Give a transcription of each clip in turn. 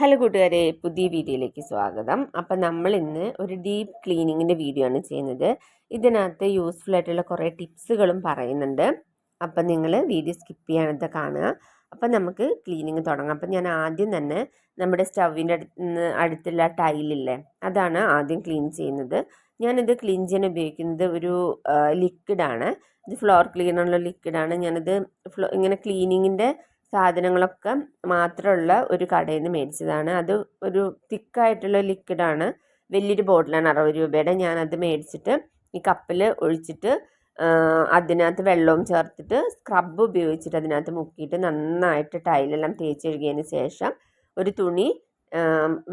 Hello കൂട്ടുകാരെ പുതിയ വീഡിയോയിലേക്ക് സ്വാഗതം. അപ്പം നമ്മൾ ഇന്ന് ഒരു ഡീപ്പ് ക്ലീനിങ്ങിന്റെ വീഡിയോ ആണ് ചെയ്യുന്നത്. ഇതിനകത്ത് യൂസ്ഫുൾ ആയിട്ടുള്ള കുറേ ടിപ്സുകളും പറയുന്നുണ്ട്. അപ്പം നിങ്ങൾ വീഡിയോ സ്കിപ്പ് ചെയ്യാനത്തെ കാണുക. അപ്പം നമുക്ക് ക്ലീനിങ് തുടങ്ങാം. അപ്പം ഞാൻ ആദ്യം തന്നെ നമ്മുടെ സ്റ്റൗവിന്റെ അടുത്ത് അടുത്തുള്ള ടൈലില്ലേ അതാണ് ആദ്യം ക്ലീൻ ചെയ്യുന്നത്. ഞാനിത് ക്ലീൻ ചെയ്യാൻ ഉപയോഗിക്കുന്നത് ഒരു ലിക്വിഡാണ്. ഇത് ഫ്ലോർ ക്ലീനറുള്ള ലിക്വിഡാണ്. ഞാനിത് ഫ്ലോ ഇങ്ങനെ ക്ലീനിങ്ങിന്റെ സാധനങ്ങളൊക്കെ മാത്രമുള്ള ഒരു കടയിൽ നിന്ന് മേടിച്ചതാണ്. അത് ഒരു തിക്കായിട്ടുള്ള ലിക്വിഡാണ്. വലിയൊരു ബോട്ടിലാണ് അറുപത് രൂപയുടെ. ഞാനത് മേടിച്ചിട്ട് ഈ കപ്പിൽ ഒഴിച്ചിട്ട് അതിനകത്ത് വെള്ളവും ചേർത്തിട്ട് സ്ക്രബ്ബ് ഉപയോഗിച്ചിട്ട് അതിനകത്ത് മുക്കിയിട്ട് നന്നായിട്ട് ടൈലെല്ലാം തേച്ചെഴുകിയതിന് ശേഷം ഒരു തുണി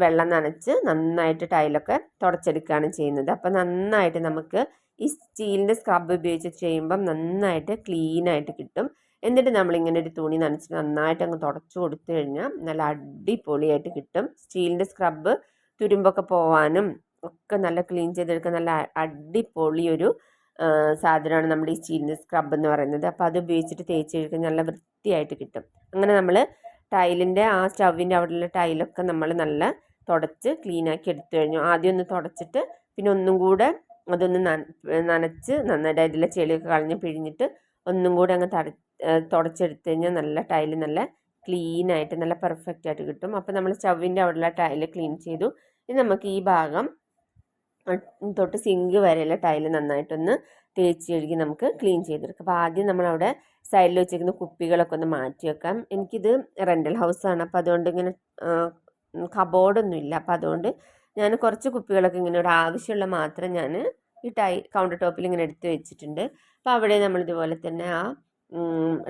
വെള്ളം നനച്ച് നന്നായിട്ട് ടൈലൊക്കെ തുടച്ചെടുക്കുകയാണ് ചെയ്യുന്നത്. അപ്പോൾ നന്നായിട്ട് നമുക്ക് ഈ സ്റ്റീലിന്റെ സ്ക്രബ്ബ് ഉപയോഗിച്ച് ചെയ്യുമ്പം നന്നായിട്ട് ക്ലീനായിട്ട് കിട്ടും. എന്നിട്ട് നമ്മളിങ്ങനെ ഒരു തുണി നനച്ച് നന്നായിട്ട് അങ്ങ് തുടച്ചു കൊടുത്തു കഴിഞ്ഞാൽ നല്ല അടിപൊളിയായിട്ട് കിട്ടും. സ്റ്റീലിന്റെ സ്ക്രബ് തുരുമ്പൊക്കെ പോവാനും ഒക്കെ നല്ല ക്ലീൻ ചെയ്തെടുക്കാൻ നല്ല അടിപൊളിയൊരു സാധനമാണ് നമ്മുടെ ഈ സ്റ്റീലിന്റെ സ്ക്രബ് എന്ന് പറയുന്നത്. അപ്പോൾ അത് ഉപയോഗിച്ചിട്ട് തേച്ച് കഴിക്കാൻ നല്ല വൃത്തിയായിട്ട് കിട്ടും. അങ്ങനെ നമ്മൾ ടൈലിന്റെ ആ സ്റ്റവിന്റെ അവിടെയുള്ള ടൈലൊക്കെ നമ്മൾ നല്ല തുടച്ച് ക്ലീനാക്കി എടുത്തു കഴിഞ്ഞു. ആദ്യം ഒന്ന് തുടച്ചിട്ട് പിന്നെ ഒന്നും കൂടെ അതൊന്ന് നനച്ച് നന്നായിട്ട് അതിലെ ചെളിയൊക്കെ കളഞ്ഞ് പിഴിഞ്ഞിട്ട് ഒന്നും കൂടെ അങ്ങ് തട തുടച്ചെടുത്ത് കഴിഞ്ഞാൽ നല്ല ടൈൽ നല്ല ക്ലീൻ ആയിട്ട് നല്ല പെർഫെക്റ്റ് ആയിട്ട് കിട്ടും. അപ്പോൾ നമ്മൾ ചവിന്റെ അവിടെയുള്ള ടൈൽ ക്ലീൻ ചെയ്തു. ഇനി നമുക്ക് ഈ ഭാഗം തൊട്ട് സിങ്ക് വരെയുള്ള ടൈൽ നന്നായിട്ടൊന്ന് തേച്ച് കഴുകി നമുക്ക് ക്ലീൻ ചെയ്തെടുക്കാം. അപ്പോൾ ആദ്യം നമ്മളവിടെ സൈഡിൽ വെച്ചിരിക്കുന്ന കുപ്പികളൊക്കെ ഒന്ന് മാറ്റി വെക്കാം. എനിക്കിത് റെന്റൽ ഹൗസാണ് അപ്പോൾ അതുകൊണ്ട് ഇങ്ങനെ കബോർഡൊന്നും ഇല്ല. അപ്പോൾ അതുകൊണ്ട് ഞാൻ കുറച്ച് കുപ്പികളൊക്കെ ഇങ്ങനെ ഒരു ആവശ്യമുള്ള മാത്രം ഞാൻ ഈ ടൈ കൗണ്ടർ ടോപ്പിൽ ഇങ്ങനെ എടുത്ത് വെച്ചിട്ടുണ്ട്. അപ്പോൾ അവിടെ നമ്മൾ ഇതുപോലെ തന്നെ ആ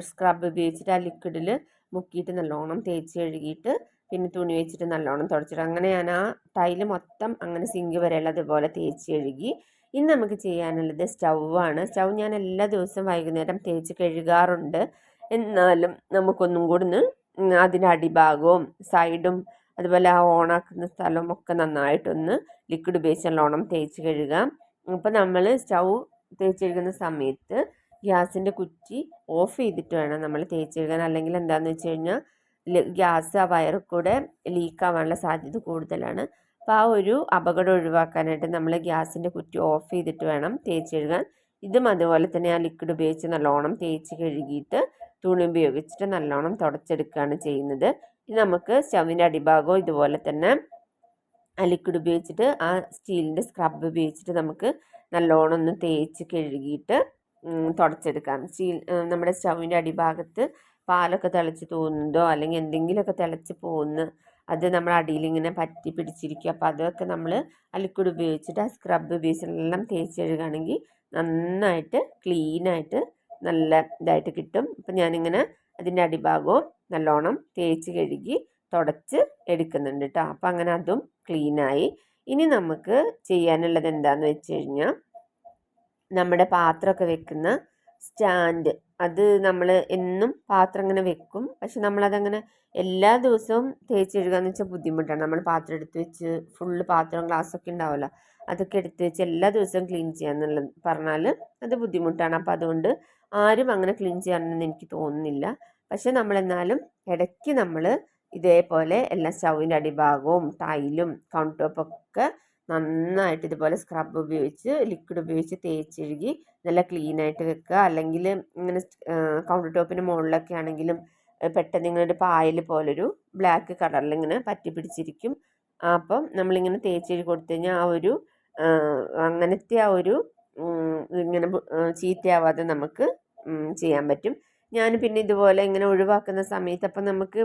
സ്ക്രബ് ഉപയോഗിച്ചിട്ട് ആ ലിക്വിഡിൽ മുക്കിയിട്ട് നല്ലോണം തേച്ച് കഴുകിയിട്ട് പിന്നെ തുണി വെച്ചിട്ട് നല്ലോണം തുടച്ചിട്ട് അങ്ങനെ ഞാൻ ആ ടൈൽ മൊത്തം അങ്ങനെ സിങ്ക് വരെയുള്ള അതുപോലെ തേച്ച് കഴുകി. ഇന്ന് നമുക്ക് ചെയ്യാനുള്ളത് സ്റ്റൗവാണ് സ്റ്റൗ ഞാൻ എല്ലാ ദിവസവും വൈകുന്നേരം തേച്ച് കഴുകാറുണ്ട്. എന്നാലും നമുക്കൊന്നും കൂടി ഒന്ന് അതിന്റെ അടിഭാഗവും സൈഡും അതുപോലെ ആ ഓണാക്കുന്ന സ്ഥലവും ഒക്കെ നന്നായിട്ടൊന്ന് ലിക്വിഡ് ഉപയോഗിച്ച് നല്ലോണം തേച്ച് കഴുകാം. അപ്പോൾ നമ്മൾ സ്റ്റൗ തേച്ച് കഴുകുന്ന സമയത്ത് ഗ്യാസിന്റെ കുറ്റി ഓഫ് ചെയ്തിട്ട് വേണം നമ്മൾ തേച്ച് കഴുകാൻ അല്ലെങ്കിൽ എന്താണെന്ന് വെച്ച് കഴിഞ്ഞാൽ ഗ്യാസ് ആ വയറിൽ കൂടെ ലീക്ക് ആവാനുള്ള സാധ്യത കൂടുതലാണ്. അപ്പോൾ ആ ഒരു അപകടം ഒഴിവാക്കാനായിട്ട് നമ്മൾ ഗ്യാസിന്റെ കുറ്റി ഓഫ് ചെയ്തിട്ട് വേണം തേച്ച് കഴുകാൻ ഇതും അതുപോലെ തന്നെ ആ ലിക്വിഡ് ഉപയോഗിച്ച് നല്ലോണം തേച്ച് കഴുകിയിട്ട് തുണി ഉപയോഗിച്ചിട്ട് നല്ലോണം തുടച്ചെടുക്കുകയാണ് ചെയ്യുന്നത്. ഇത് നമുക്ക് സ്റ്റവിന്റെ അടിഭാഗവും ഇതുപോലെ തന്നെ ആ ലിക്വിഡ് ഉപയോഗിച്ചിട്ട് ആ സ്റ്റീലിന്റെ സ്ക്രബ് ഉപയോഗിച്ചിട്ട് നമുക്ക് നല്ലോണം ഒന്ന് തേച്ച് കഴുകിയിട്ട് തുടച്ചെടുക്കാം. സ്റ്റീൽ നമ്മുടെ സ്റ്റൗവിന്റെ അടിഭാഗത്ത് പാലൊക്കെ തിളച്ച് തോന്നുന്നതോ അല്ലെങ്കിൽ എന്തെങ്കിലുമൊക്കെ തിളച്ച് പോകുന്ന അത് നമ്മൾ അടിയിൽ ഇങ്ങനെ പറ്റി പിടിച്ചിരിക്കും. അപ്പോൾ അതൊക്കെ നമ്മൾ ആ ലിക്വിഡ് ഉപയോഗിച്ചിട്ട് ആ സ്ക്രബ് ഉപയോഗിച്ചിട്ടെല്ലാം തേച്ച് കഴുകുകയാണെങ്കിൽ നന്നായിട്ട് ക്ലീനായിട്ട് നല്ല ഇതായിട്ട് കിട്ടും. അപ്പം ഞാനിങ്ങനെ അതിന്റെ അടിഭാഗവും നല്ലോണം തേച്ച് കഴുകി തുടച്ച് എടുക്കുന്നുണ്ട് കേട്ടോ. അപ്പം അങ്ങനെ അതും ക്ലീനായി ഇനി നമുക്ക് ചെയ്യാനുള്ളത് എന്താണെന്ന് വെച്ച് കഴിഞ്ഞാൽ നമ്മുടെ പാത്രമൊക്കെ വെക്കുന്ന സ്റ്റാൻഡ്. അത് നമ്മൾ എന്നും പാത്രം ഇങ്ങനെ വെക്കും. പക്ഷെ നമ്മളതങ്ങനെ എല്ലാ ദിവസവും തേച്ച് കഴുകാന്ന് വെച്ചാൽ ബുദ്ധിമുട്ടാണ്. നമ്മൾ പാത്രം എടുത്ത് വെച്ച് ഫുള്ള് പാത്രം ഗ്ലാസ്സൊക്കെ ഉണ്ടാവുമല്ലോ. അതൊക്കെ എടുത്ത് വെച്ച് എല്ലാ ദിവസവും ക്ലീൻ ചെയ്യാന്നുള്ളത് പറഞ്ഞാൽ അത് ബുദ്ധിമുട്ടാണ്. അപ്പോൾ അതുകൊണ്ട് ആരും അങ്ങനെ ക്ലീൻ ചെയ്യാനൊന്നും എനിക്ക് തോന്നുന്നില്ല. പക്ഷെ നമ്മളെന്നാലും ഇടയ്ക്ക് നമ്മൾ ഇതേപോലെ എല്ലാ സ്റ്റൗവിന്റെ അടിഭാഗവും ടൈലും കൗണ്ടർ ടോപ്പൊക്കെ നന്നായിട്ട് ഇതുപോലെ സ്ക്രബ് ഉപയോഗിച്ച് ലിക്വിഡ് ഉപയോഗിച്ച് തേച്ചെഴുകി നല്ല ക്ലീൻ ആയിട്ട് വെക്കുക. അല്ലെങ്കിൽ ഇങ്ങനെ കൗണ്ടർ ടോപ്പിന് മുകളിലൊക്കെ ആണെങ്കിലും പെട്ടെന്ന് ഇങ്ങനെ ഒരു പായൽ പോലൊരു ബ്ലാക്ക് കളറിൽ ഇങ്ങനെ പറ്റി പിടിച്ചിരിക്കും. അപ്പം നമ്മളിങ്ങനെ തേച്ചെഴുതി കൊടുത്തു കഴിഞ്ഞാൽ ആ ഒരു അങ്ങനത്തെ ആ ഒരു ഇങ്ങനെ ചീത്തയാവാതെ നമുക്ക് ചെയ്യാൻ പറ്റും. ഞാൻ പിന്നെ ഇതുപോലെ ഇങ്ങനെ ഒഴിവാക്കുന്ന സമയത്ത് അപ്പം നമുക്ക്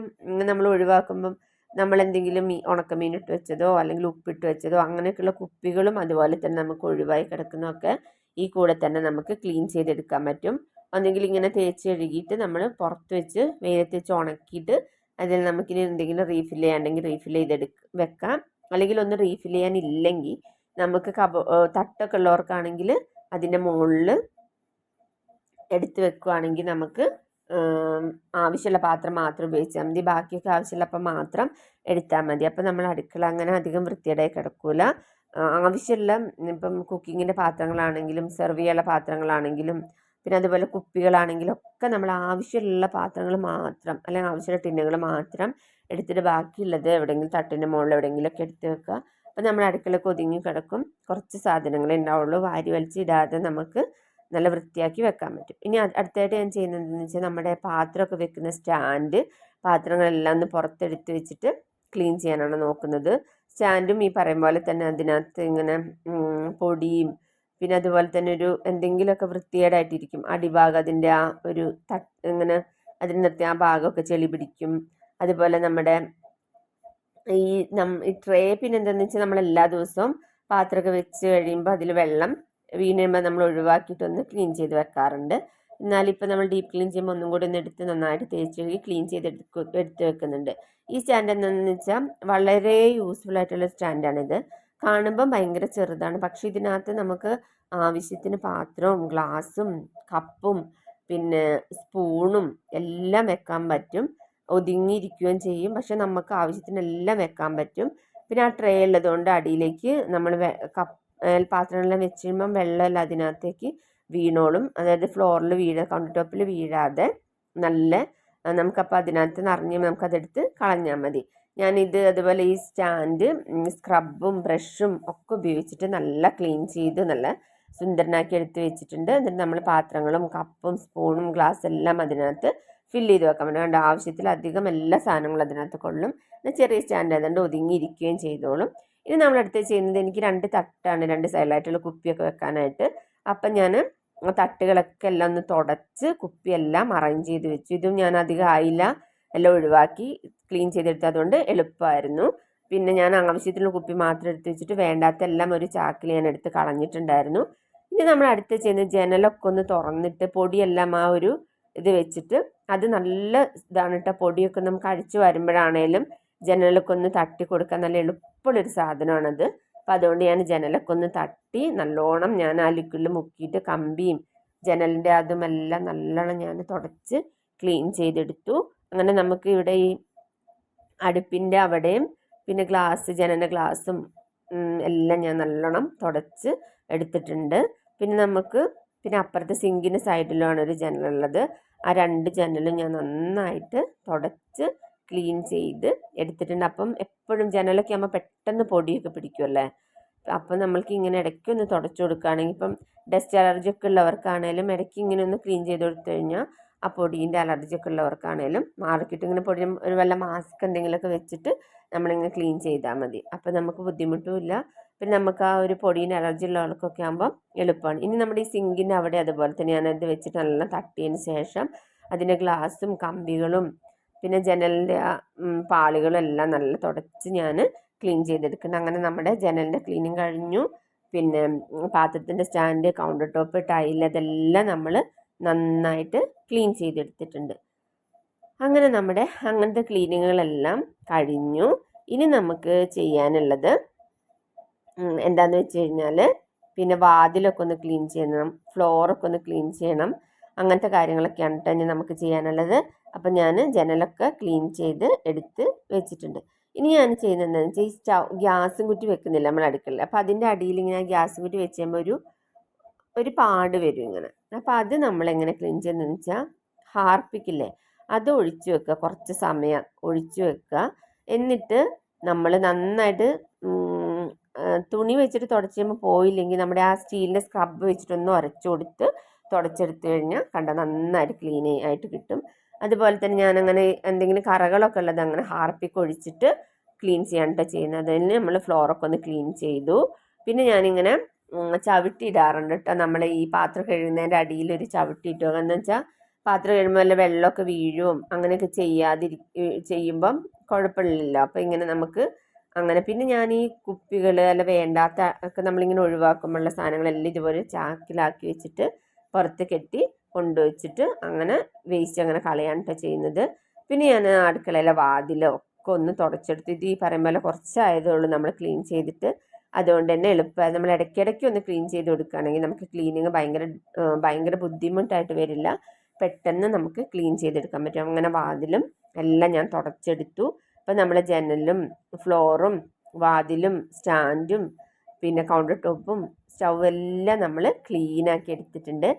നമ്മൾ ഒഴിവാക്കുമ്പം നമ്മൾ എന്തെങ്കിലും ഉണക്കമീൻ ഇട്ട് വെച്ചതോ അല്ലെങ്കിൽ ഉപ്പിട്ട് വെച്ചതോ അങ്ങനെയൊക്കെയുള്ള കുപ്പികളും അതുപോലെ തന്നെ നമുക്ക് ഒഴിവായി കിടക്കുന്നതൊക്കെ ഈ കൂടെ തന്നെ നമുക്ക് ക്ലീൻ ചെയ്തെടുക്കാൻ പറ്റും. ഒന്നെങ്കിൽ ഇങ്ങനെ തേച്ച് കഴുകിയിട്ട് നമ്മൾ പുറത്ത് വെച്ച് വെയിലത്ത് വെച്ച് ഉണക്കിയിട്ട് അതിൽ നമുക്കിനി എന്തെങ്കിലും റീഫിൽ ചെയ്യാണ്ടെങ്കിൽ റീഫിൽ ചെയ്തെടുക്ക വെക്കാം. അല്ലെങ്കിൽ ഒന്ന് റീഫിൽ ചെയ്യാനില്ലെങ്കിൽ നമുക്ക് കബ തട്ടൊക്കെ ഉള്ളവർക്കാണെങ്കിൽ അതിന്റെ മുകളിൽ എടുത്ത് വെക്കുകയാണെങ്കിൽ നമുക്ക് ആവശ്യമുള്ള പാത്രം മാത്രം ഉപയോഗിച്ചാൽ മതി. ബാക്കിയൊക്കെ ആവശ്യമുള്ളപ്പോൾ മാത്രം എടുത്താൽ മതി. അപ്പോൾ നമ്മൾ അടുക്കള അങ്ങനെ അധികം വൃത്തിയേടായി കിടക്കില്ല ആവശ്യമുള്ള ഇപ്പം കുക്കിങ്ങിന്റെ പാത്രങ്ങളാണെങ്കിലും സെർവ് ചെയ്യാനുള്ള പാത്രങ്ങളാണെങ്കിലും പിന്നെ അതുപോലെ കുപ്പികളാണെങ്കിലും ഒക്കെ നമ്മൾ ആവശ്യമുള്ള പാത്രങ്ങൾ മാത്രം അല്ലെങ്കിൽ ആവശ്യമുള്ള ടിന്നുകൾ മാത്രം എടുത്തിട്ട് ബാക്കിയുള്ളത് എവിടെയെങ്കിലും തട്ടിന്റെ മുകളിൽ എവിടെയെങ്കിലുമൊക്കെ എടുത്ത് വെക്കുക. അപ്പോൾ നമ്മൾ അടുക്കളയ്ക്ക് ഒതുങ്ങി കിടക്കും. കുറച്ച് സാധനങ്ങളേ ഉണ്ടാവുള്ളൂ. വാരി വലിച്ചിടാതെ നമുക്ക് നല്ല വൃത്തിയാക്കി വെക്കാൻ പറ്റും. ഇനി അടുത്തായിട്ട് ഞാൻ ചെയ്യുന്നത് എന്താണെന്ന് വെച്ചാൽ നമ്മുടെ പാത്രമൊക്കെ വെക്കുന്ന സ്റ്റാൻഡ് പാത്രങ്ങളെല്ലാം ഒന്ന് പുറത്തെടുത്ത് വെച്ചിട്ട് ക്ലീൻ ചെയ്യാനാണ് നോക്കുന്നത്. സ്റ്റാൻഡും ഈ പറയും പോലെ തന്നെ അതിനകത്ത് ഇങ്ങനെ പൊടിയും പിന്നെ അതുപോലെ തന്നെ ഒരു എന്തെങ്കിലുമൊക്കെ വൃത്തികേടായിട്ടിരിക്കും. അടിഭാഗം അതിന്റെ ആ ഒരു തട്ട് ഇങ്ങനെ അതിന് നിർത്തി ആ ഭാഗമൊക്കെ ചെളി പിടിക്കും. അതുപോലെ നമ്മുടെ ഈ നം ഈ ട്രേ പിന്നെ എന്താണെന്ന് വെച്ചാൽ നമ്മൾ എല്ലാ ദിവസവും പാത്രമൊക്കെ വെച്ച് കഴിയുമ്പോൾ അതിൽ വെള്ളം വീണ് കഴിയുമ്പോൾ നമ്മൾ ഒഴിവാക്കിയിട്ടൊന്ന് ക്ലീൻ ചെയ്ത് വെക്കാറുണ്ട്. എന്നാലിപ്പോൾ നമ്മൾ ഡീപ്പ് ക്ലീൻ ചെയ്യുമ്പോൾ ഒന്നും കൂടി ഒന്ന് എടുത്ത് നന്നായിട്ട് തേച്ച് കഴുകി ക്ലീൻ ചെയ്ത് എടുത്ത് വെക്കുന്നുണ്ട്. ഈ സ്റ്റാൻഡ് എന്താണെന്ന് വെച്ചാൽ വളരെ യൂസ്ഫുൾ ആയിട്ടുള്ള സ്റ്റാൻഡാണിത് കാണുമ്പം ഭയങ്കര ചെറുതാണ്. പക്ഷേ ഇതിനകത്ത് നമുക്ക് ആവശ്യത്തിന് പാത്രവും ഗ്ലാസും കപ്പും പിന്നെ സ്പൂണും എല്ലാം വെക്കാൻ പറ്റും. ഒതുങ്ങിയിരിക്കുകയും ചെയ്യും. പക്ഷെ നമുക്ക് ആവശ്യത്തിനെല്ലാം വെക്കാൻ പറ്റും. പിന്നെ ആ ട്രേ ഉള്ളതുകൊണ്ട് അടിയിലേക്ക് നമ്മൾ കപ്പ് പാത്രങ്ങളെല്ലാം വെച്ച് കഴിയുമ്പം വെള്ളമെല്ലാം അതിനകത്തേക്ക് വീണോളും. അതായത് ഫ്ലോറിൽ വീഴ കൗണ്ടർ ടോപ്പിൽ വീഴാതെ നല്ല നമുക്കപ്പോൾ അതിനകത്ത് നിറഞ്ഞ് നമുക്കതെടുത്ത് കളഞ്ഞാൽ മതി. ഞാനിത് അതുപോലെ ഈ സ്റ്റാൻഡ് സ്ക്രബും ബ്രഷും ഒക്കെ ഉപയോഗിച്ചിട്ട് നല്ല ക്ലീൻ ചെയ്ത് നല്ല സുന്ദരനാക്കി എടുത്ത് വെച്ചിട്ടുണ്ട്. എന്നിട്ട് നമ്മൾ പാത്രങ്ങളും കപ്പും സ്പൂണും ഗ്ലാസ് എല്ലാം അതിനകത്ത് ഫില്ല് ചെയ്ത് വെക്കാൻ പറ്റും. ആവശ്യത്തിൽ അധികം എല്ലാ സാധനങ്ങളും അതിനകത്ത് കൊള്ളും. ചെറിയ സ്റ്റാൻഡ് അതുകൊണ്ട് ഒതുങ്ങിയിരിക്കുകയും ചെയ്തോളും. ഇനി നമ്മൾ അടുത്ത് ചെയ്യുന്നത് എനിക്ക് രണ്ട് തട്ടാണ് രണ്ട് സൈഡിലായിട്ടുള്ള കുപ്പിയൊക്കെ വെക്കാനായിട്ട്. അപ്പം ഞാൻ തട്ടുകളൊക്കെ എല്ലാം ഒന്ന് തുടച്ച് കുപ്പിയെല്ലാം അറേഞ്ച് ചെയ്ത് വെച്ചു. ഇതും ഞാൻ അധികം ആയില്ല. എല്ലാം ഒഴിവാക്കി ക്ലീൻ ചെയ്തെടുത്തതുകൊണ്ട് എളുപ്പമായിരുന്നു. പിന്നെ ഞാൻ ആവശ്യത്തിനുള്ള കുപ്പി മാത്രം എടുത്ത് വെച്ചിട്ട് വേണ്ടാത്ത എല്ലാം ഒരു ചാക്കിൽ ഞാൻ എടുത്ത് കളഞ്ഞിട്ടുണ്ടായിരുന്നു. ഇനി നമ്മൾ അടുത്ത് ചെയ്യുന്നത് ജനലൊക്കെ ഒന്ന് തുറന്നിട്ട് പൊടിയെല്ലാം ആ ഒരു ഇത് വെച്ചിട്ട് അത് നല്ല ഇതാണ് കേട്ടോ പൊടിയൊക്കെ നമുക്ക് അഴിച്ചു വരുമ്പോഴാണേലും ജനലൊക്കെ ഒന്ന് തട്ടി കൊടുക്കാൻ നല്ല എളുപ്പമുള്ളൊരു സാധനമാണത്. അപ്പം അതുകൊണ്ട് ഞാൻ ജനലക്കൊന്ന് തട്ടി നല്ലോണം ഞാൻ ആ മുക്കിയിട്ട് കമ്പിയും ജനലിന്റെ അതുമെല്ലാം നല്ലോണം ഞാൻ തുടച്ച് ക്ലീൻ ചെയ്തെടുത്തു. അങ്ങനെ നമുക്ക് ഇവിടെ ഈ അടുപ്പിന്റെ അവിടെയും പിന്നെ ഗ്ലാസ് ജനലിന്റെ ഗ്ലാസും എല്ലാം ഞാൻ നല്ലോണം തുടച്ച് എടുത്തിട്ടുണ്ട്. പിന്നെ നമുക്ക് പിന്നെ അപ്പുറത്തെ സിങ്കിന്റെ സൈഡിലാണ് ഒരു ജനലുള്ളത്. ആ രണ്ട് ജനലും ഞാൻ നന്നായിട്ട് തുടച്ച് ക്ലീൻ ചെയ്ത് എടുത്തിട്ടുണ്ട്. അപ്പം എപ്പോഴും ജനലൊക്കെ ആകുമ്പോൾ പെട്ടെന്ന് പൊടിയൊക്കെ പിടിക്കുമല്ലേ അപ്പം നമ്മൾക്ക് ഇങ്ങനെ ഇടയ്ക്ക് ഒന്ന് തുടച്ചു കൊടുക്കുകയാണെങ്കിൽ ഇപ്പം ഡസ്റ്റ് അലർജി ഒക്കെ ഉള്ളവർക്കാണേലും ഇടയ്ക്ക് ഇങ്ങനെ ഒന്ന് ക്ലീൻ ചെയ്ത് കൊടുത്തു കഴിഞ്ഞാൽ ആ പൊടീന്റെ അലർജി ഒക്കെ ഉള്ളവർക്കാണേലും മാറിക്കിട്ട്. ഇങ്ങനെ പൊടി ഒരു വല്ല മാസ്ക് എന്തെങ്കിലുമൊക്കെ വെച്ചിട്ട് നമ്മളിങ്ങനെ ക്ലീൻ ചെയ്താൽ മതി. അപ്പം നമുക്ക് ബുദ്ധിമുട്ടുമില്ല പിന്നെ നമുക്ക് ആ ഒരു പൊടീന്റെ അലർജി ഉള്ളവർക്കൊക്കെ ആകുമ്പോൾ എളുപ്പമാണ്. ഇനി നമ്മുടെ ഈ സിങ്കിന്റെ അവിടെ അതുപോലെ തന്നെ ഞാനത് വെച്ചിട്ട് നല്ല തട്ടിയതിന് ശേഷം അതിന്റെ ഗ്ലാസും കമ്പികളും പിന്നെ ജനലിന്റെ ആ ഉം, നല്ല തുടച്ച് ഞാൻ ക്ലീൻ ചെയ്തെടുക്കണം അങ്ങനെ നമ്മുടെ ജനലിന്റെ ക്ലീനിങ് കഴിഞ്ഞു. പിന്നെ പാത്രത്തിന്റെ സ്റ്റാൻഡ് കൗണ്ടർ ടോപ്പ് ടൈൽ അതെല്ലാം നമ്മൾ നന്നായിട്ട് ക്ലീൻ ചെയ്തെടുത്തിട്ടുണ്ട്. അങ്ങനെ നമ്മുടെ അങ്ങനത്തെ ക്ലീനിങ്ങുകളെല്ലാം കഴിഞ്ഞു. ഇനി നമുക്ക് ചെയ്യാനുള്ളത് എന്താന്ന് വെച്ച് കഴിഞ്ഞാൽ പിന്നെ വാതിലൊക്കെ ഒന്ന് ക്ലീൻ ചെയ്യണം ഫ്ലോറൊക്കെ ഒന്ന് ക്ലീൻ ചെയ്യണം. അങ്ങനത്തെ കാര്യങ്ങളൊക്കെയാണ് ഇനി നമുക്ക് ചെയ്യാനുള്ളത്. അപ്പം ഞാൻ ജനലൊക്കെ ക്ലീൻ ചെയ്ത് എടുത്ത് വെച്ചിട്ടുണ്ട്. ഇനി ഞാൻ ചെയ്യുന്നത് എന്താണെന്ന് വെച്ചാൽ ഈ സ്റ്റൗ ഗ്യാസും കുറ്റി വെക്കുന്നില്ല നമ്മൾ അടുക്കളയിൽ? അപ്പോൾ അതിന്റെ അടിയിൽ ഇങ്ങനെ ഗ്യാസും കുറ്റി വെച്ച് കഴിയുമ്പോൾ ഒരു ഒരു പാട് വരും ഇങ്ങനെ. അപ്പോൾ അത് നമ്മൾ എങ്ങനെ ക്ലീൻ ചെയ്യുന്നതെന്ന് വെച്ചാൽ ഹാർപ്പിക്കില്ലേ? അത് ഒഴിച്ചു വെക്കുക. കുറച്ച് സമയം ഒഴിച്ചു വെക്കുക. എന്നിട്ട് നമ്മൾ നന്നായിട്ട് തുണി വെച്ചിട്ട് തുടച്ച് കഴിയുമ്പോൾ പോയില്ലെങ്കിൽ നമ്മുടെ ആ സ്റ്റീലിന്റെ സ്ക്രബ് വെച്ചിട്ടൊന്ന് ഉരച്ചു കൊടുത്ത് തുടച്ചെടുത്ത് കഴിഞ്ഞാൽ കണ്ട നന്നായിട്ട് ക്ലീൻ ആയിട്ട് കിട്ടും. അതുപോലെ തന്നെ ഞാൻ അങ്ങനെ എന്തെങ്കിലും കറകളൊക്കെ ഉള്ളത് അങ്ങനെ ഹാർപ്പിക്ക് ഒഴിച്ചിട്ട് ക്ലീൻ ചെയ്യാൻ കേട്ടോ ചെയ്യുന്നത്. അതിന് നമ്മൾ ഫ്ലോറൊക്കെ ഒന്ന് ക്ലീൻ ചെയ്തു. പിന്നെ ഞാനിങ്ങനെ ചവിട്ടിയിടാറുണ്ട് കേട്ടോ. നമ്മൾ ഈ പാത്രം കഴുകുന്നതിന്റെ അടിയിൽ ഒരു ചവിട്ടിയിട്ടു എന്ന് വെച്ചാൽ പാത്രം കഴിയുമ്പോൾ വല്ല വെള്ളമൊക്കെ വീഴും. അങ്ങനെയൊക്കെ ചെയ്യാതിരി ചെയ്യുമ്പം കുഴപ്പമില്ലല്ലോ. അപ്പോൾ ഇങ്ങനെ നമുക്ക് അങ്ങനെ. പിന്നെ ഞാൻ ഈ കുപ്പികൾ അല്ല വേണ്ടാത്ത ഒക്കെ നമ്മളിങ്ങനെ ഒഴിവാക്കുമ്പോഴുള്ള സാധനങ്ങളെല്ലാം ഇതുപോലെ ചാക്കിലാക്കി വെച്ചിട്ട് പുറത്ത് കെട്ടി കൊണ്ടുവച്ചിട്ട് അങ്ങനെ വേസ്റ്റ് അങ്ങനെ കളയാണ് ചെയ്യുന്നത്. പിന്നെ ഞാൻ അടുക്കളയിലെ വാതിലോ ഒക്കെ ഒന്ന് തുടച്ചെടുത്ത്. ഇത് ഈ പറയും പോലെ കുറച്ചായതേ ഉള്ളൂ നമ്മൾ ക്ലീൻ ചെയ്തിട്ട്. അതുകൊണ്ട് തന്നെ എളുപ്പമായി നമ്മൾ ഇടയ്ക്കിടയ്ക്ക് ഒന്ന് ക്ലീൻ ചെയ്ത് കൊടുക്കുകയാണെങ്കിൽ നമുക്ക് ക്ലീനിങ് ഭയങ്കര ഭയങ്കര ബുദ്ധിമുട്ടായിട്ട് വരില്ല. പെട്ടെന്ന് നമുക്ക് ക്ലീൻ ചെയ്തെടുക്കാൻ പറ്റും. അങ്ങനെ വാതിലും എല്ലാം ഞാൻ തുടച്ചെടുത്തു. അപ്പം നമ്മളെ ജനലും ഫ്ലോറും വാതിലും സ്റ്റാൻഡും പിന്നെ കൗണ്ടർ ടോപ്പും സ്റ്റൗ എല്ലാം നമ്മൾ ക്ലീനാക്കി എടുത്തിട്ടുണ്ട്.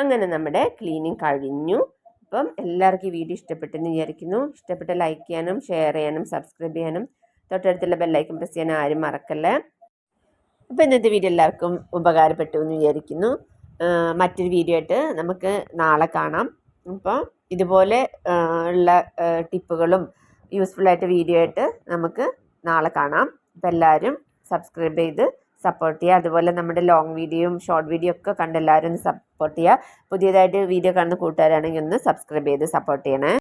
അങ്ങനെ നമ്മുടെ ക്ലീനിങ് കഴിഞ്ഞു. അപ്പം എല്ലാവർക്കും ഈ വീഡിയോ ഇഷ്ടപ്പെട്ടെന്ന് വിചാരിക്കുന്നു. ഇഷ്ടപ്പെട്ട ലൈക്ക് ചെയ്യാനും ഷെയർ ചെയ്യാനും സബ്സ്ക്രൈബ് ചെയ്യാനും തൊട്ടടുത്തുള്ള ബെല്ലൈക്കൻ പ്രസ് ചെയ്യാൻ ആരും മറക്കല്ലേ. അപ്പോൾ ഇന്നത്തെ വീഡിയോ എല്ലാവർക്കും ഉപകാരപ്പെട്ടു എന്ന് വിചാരിക്കുന്നു. മറ്റൊരു വീഡിയോ ആയിട്ട് നമുക്ക് നാളെ കാണാം. അപ്പോൾ ഇതുപോലെ ഉള്ള ടിപ്പുകളും യൂസ്ഫുള്ളായിട്ട് വീഡിയോ ആയിട്ട് നമുക്ക് നാളെ കാണാം. അപ്പോൾ എല്ലാവരും സബ്സ്ക്രൈബ് ചെയ്ത് സപ്പോർട്ട് ചെയ്യുക. അതുപോലെ നമ്മുടെ ലോങ് വീഡിയോയും ഷോർട്ട് വീഡിയോ ഒക്കെ കണ്ട് എല്ലാവരും ഒന്ന് സപ്പോർട്ട് ചെയ്യുക. പുതിയതായിട്ട് വീഡിയോ കാണുന്ന കൂട്ടുകാരാണെങ്കിൽ ഒന്ന് സബ്സ്ക്രൈബ് ചെയ്ത് സപ്പോർട്ട് ചെയ്യണേ.